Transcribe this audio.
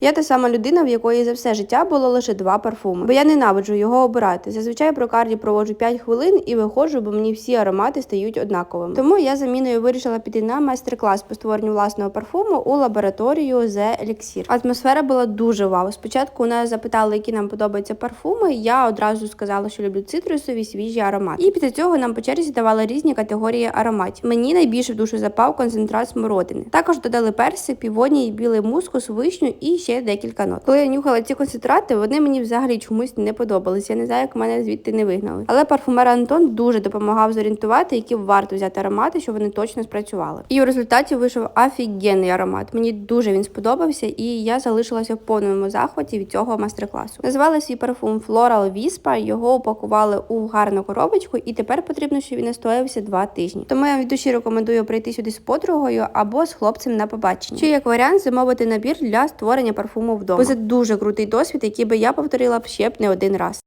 Я та сама людина, в якої за все життя було лише два парфуми, бо я ненавиджу його обирати. Зазвичай про карді проводжу 5 хвилин і виходжу, бо мені всі аромати стають однаковими. Тому я заміною вирішила піти на майстер-клас по створенню власного парфуму у лабораторію The Elixir. Атмосфера була дуже вау. Спочатку у нас запитали, які нам подобаються парфуми. Я одразу сказала, що люблю цитрусові свіжі аромати. І після цього нам по черзі давали різні категорії ароматів. Мені найбільше в душу запав концентрат смородини. Також додали персик, півоній, білий мускус, вишню і ще декілька нот. Коли я нюхала ці концентрати, вони мені взагалі чомусь не подобалися. Я не знаю, як мене звідти не вигнали. Але парфумер Антон дуже допомагав зорієнтувати, які варто взяти аромати, щоб вони точно спрацювали. І у результаті вийшов офігенний аромат. Мені дуже він сподобався, і я залишилася в повному захваті від цього майстер-класу. Назвали свій парфум Floral Whisper, Його упакували у гарну коробочку, і тепер потрібно, щоб він настоявся два тижні. Тому я від душі рекомендую прийти сюди з подругою або з хлопцем на побачення. Чи як варіант замовити набір для створення парфуму вдома. Бо це дуже крутий досвід, який би я повторила б ще б не один раз.